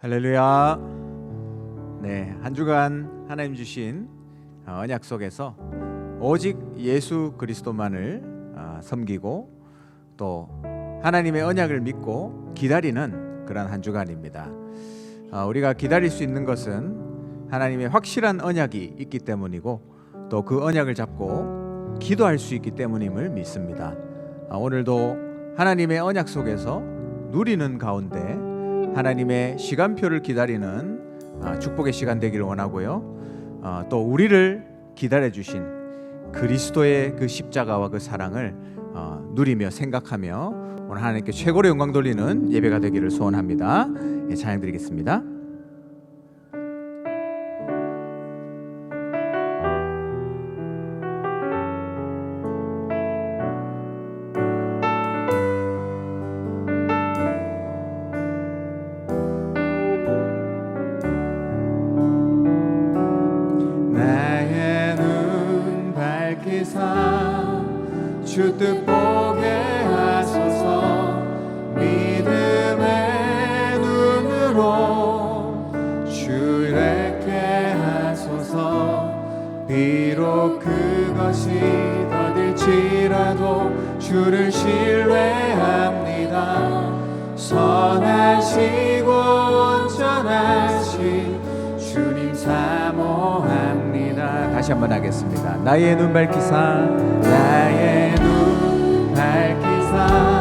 할렐루야. 네, 한 주간 하나님 주신 어, 언약 속에서 오직 예수 그리스도만을 어, 섬기고 또 하나님의 언약을 믿고 기다리는 그런 한 주간입니다. 어, 우리가 기다릴 수 있는 것은 하나님의 확실한 언약이 있기 때문이고 또 그 언약을 잡고 기도할 수 있기 때문임을 믿습니다. 어, 오늘도 하나님의 언약 속에서 누리는 가운데 하나님의 시간표를 기다리는 어, 축복의 시간 되기를 원하고요. 어, 또 우리를 기다려 주신 그리스도의 그 십자가와 그 사랑을 어, 누리며 생각하며 오늘 하나님께 최고로 영광 돌리는 예배가 되기를 소원합니다. 예, 찬양 드리겠습니다. 주 뜻 보게 하소서. 믿음의 눈으로 주를 게 하소서. 비록 그것이 더딜지라도 주를 신뢰합니다. 선하시고 온전하신 주님 사모합니다. 다시 한번 하겠습니다. 나의 눈 밝히사 나의 눈 밝히사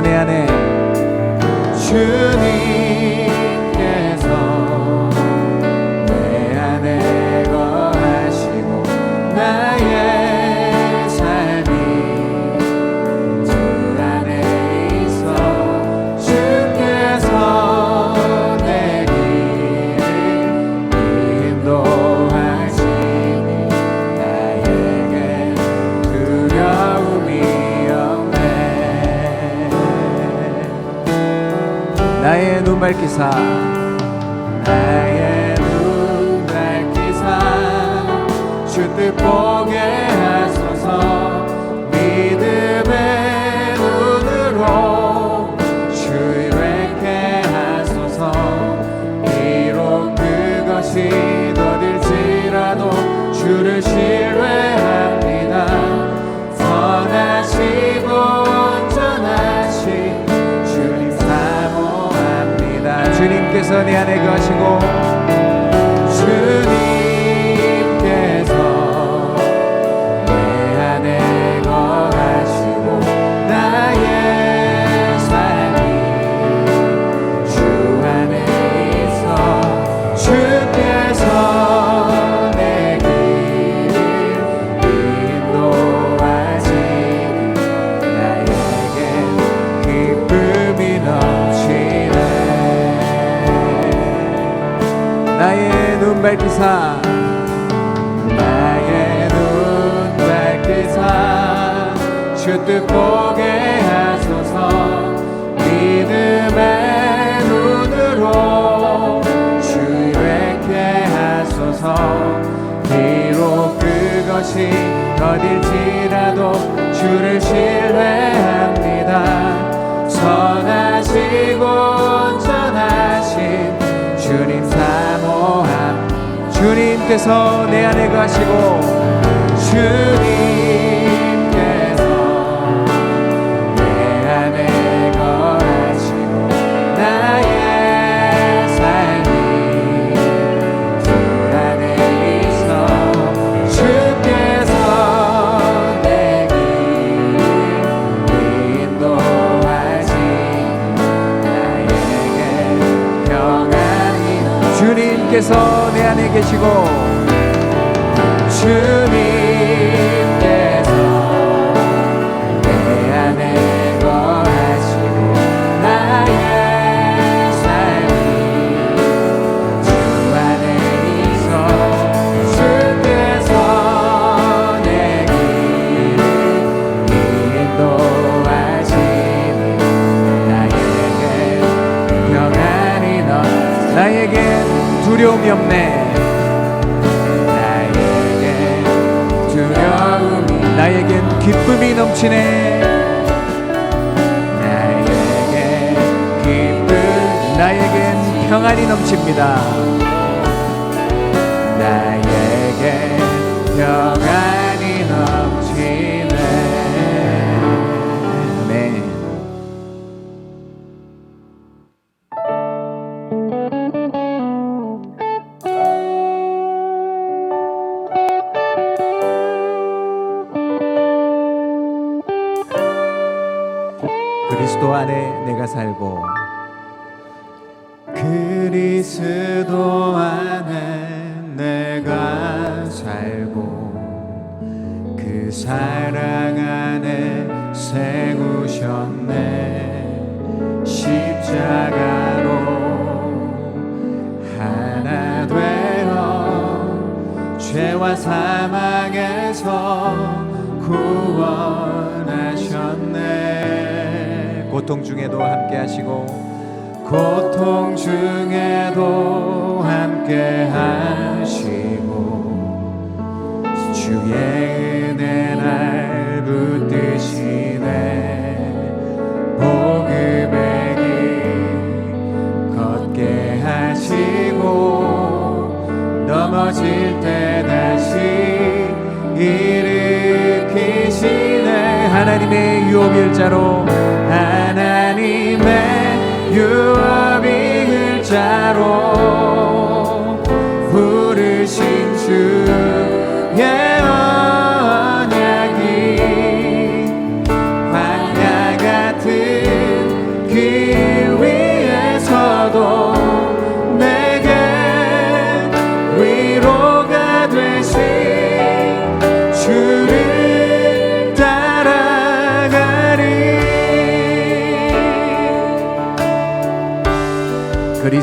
내 안에 주 눈 밝히사 안에 거하시고 것이 더딜지라도 주를 신뢰합니다. 선하시고 온전하신 주님 사모함. 주님께서 내 안에 가시고 주님 주님께서 내 안에 계시고 네. 나에게 두려움이 나에겐 기쁨이 넘치네. 나에게 기쁨 나에겐 평안이 넘칩니다 죄와 사망에서 구원하셨네. 고통 중에도 함께 하시고 고통 중에도 함께 하시고 주의 은혜 날 붙드시네. 복음의 길 걷게 하시고 넘어질 때 일으키시네. 하나님의 유업 일자로 하나님의 유업 일자로 부르신 주의 그리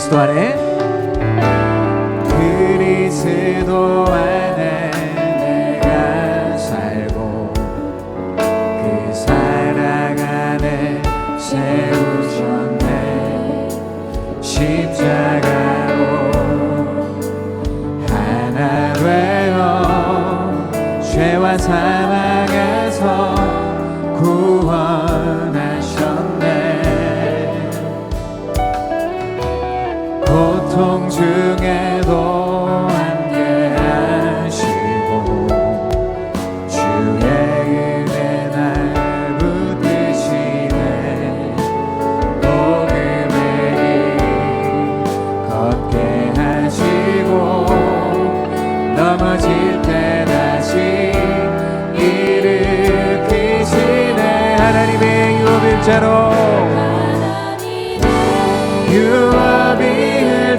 유업일자로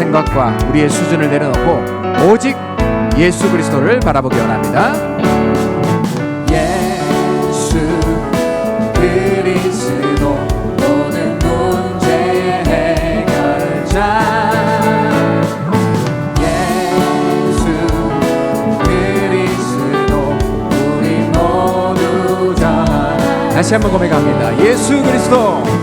생각과 우리의 수준을 내려놓고 오직 예수 그리스도를 바라보기 원합니다. 예수 그리스도 다시 한번 고백합니다. 예수 그리스도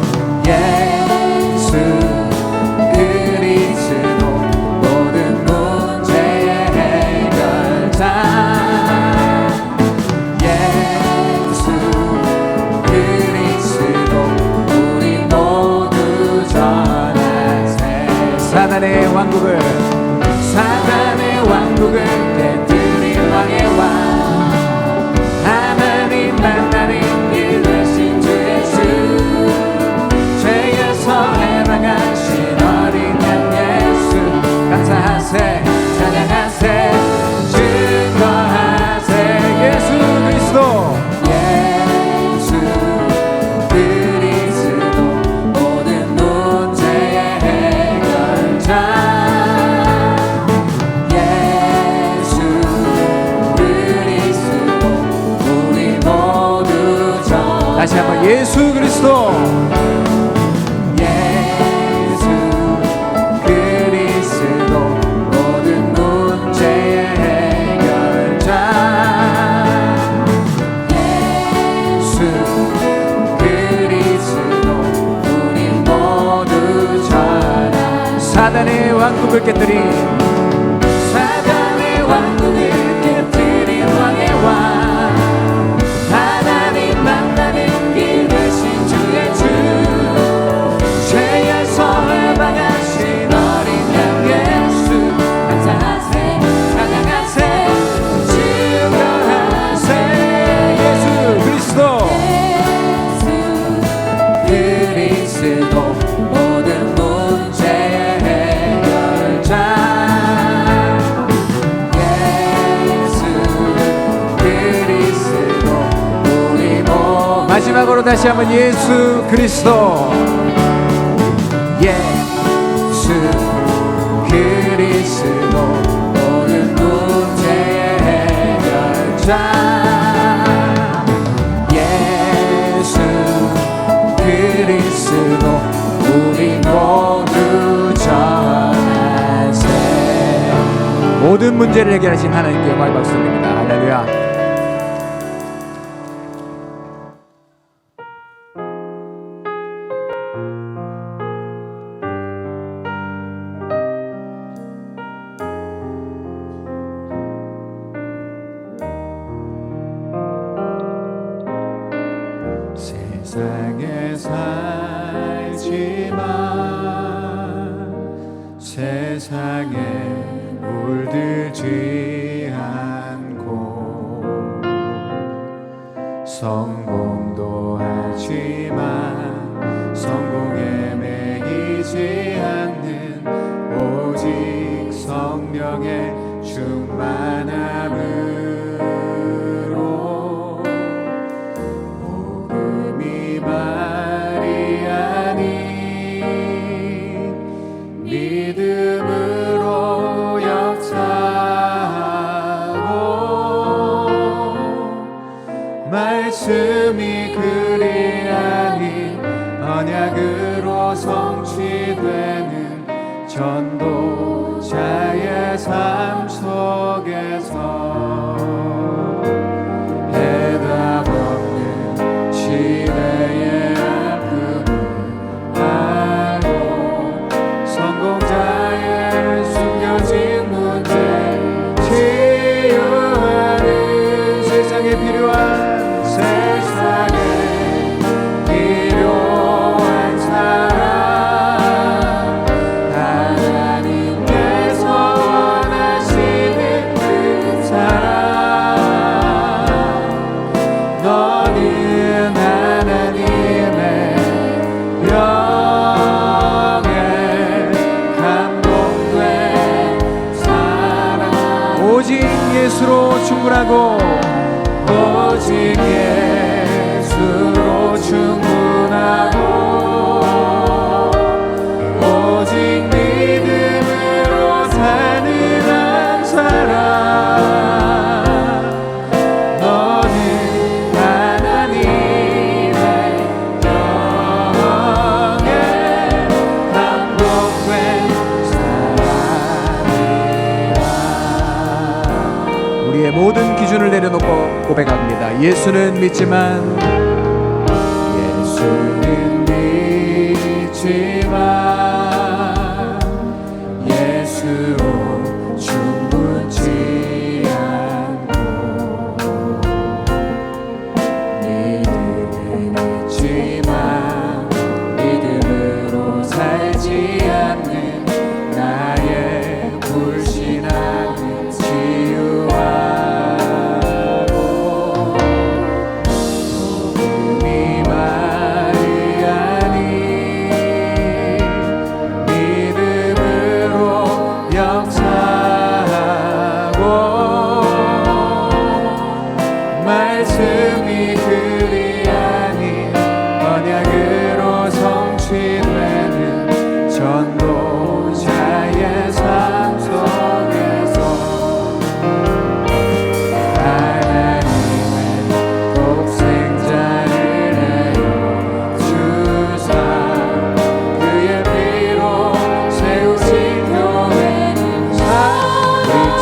사탄의 왕국을 사탄의 왕국을 깨뜨 예수 그리스도. 예수 그리스도 모든 문제의 해결자 예수 그리스도 우리 모두 사단의 왕국을 깨뜨린 마지막으로 다시 한번 예수 그리스도. 예수 그리스도 모든 문제 해결자. 예수 그리스도 우리 모두 자세. 모든 문제를 해결하신 하나님께 영광의 박수입니다. 할렐루야. 내 안에 예수는 믿지만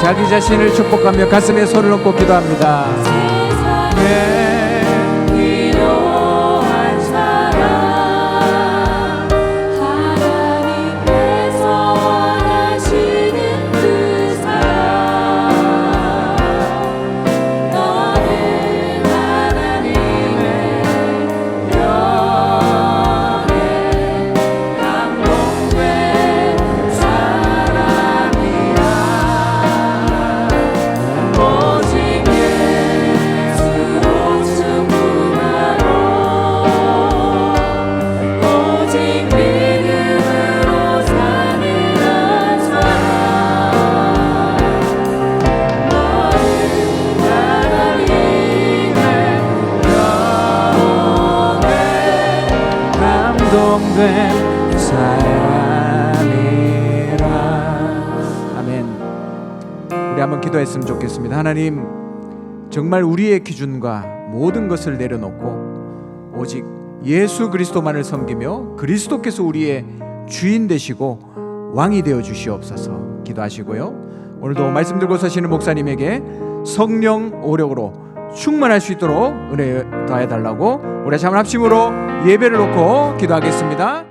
자기 자신을 축복하며 가슴에 손을 얹고 기도합니다. 감동된 사람이라. 아멘. 우리 한번 기도했으면 좋겠습니다. 하나님 정말 우리의 기준과 모든 것을 내려놓고 오직 예수 그리스도만을 섬기며 그리스도께서 우리의 주인 되시고 왕이 되어 주시옵소서 기도하시고요. 오늘도 말씀 들고 서시는 목사님에게 성령 오력으로 충만할 수 있도록 은혜 더해 달라고 우리 잠을 합심으로 예배를 놓고 기도하겠습니다.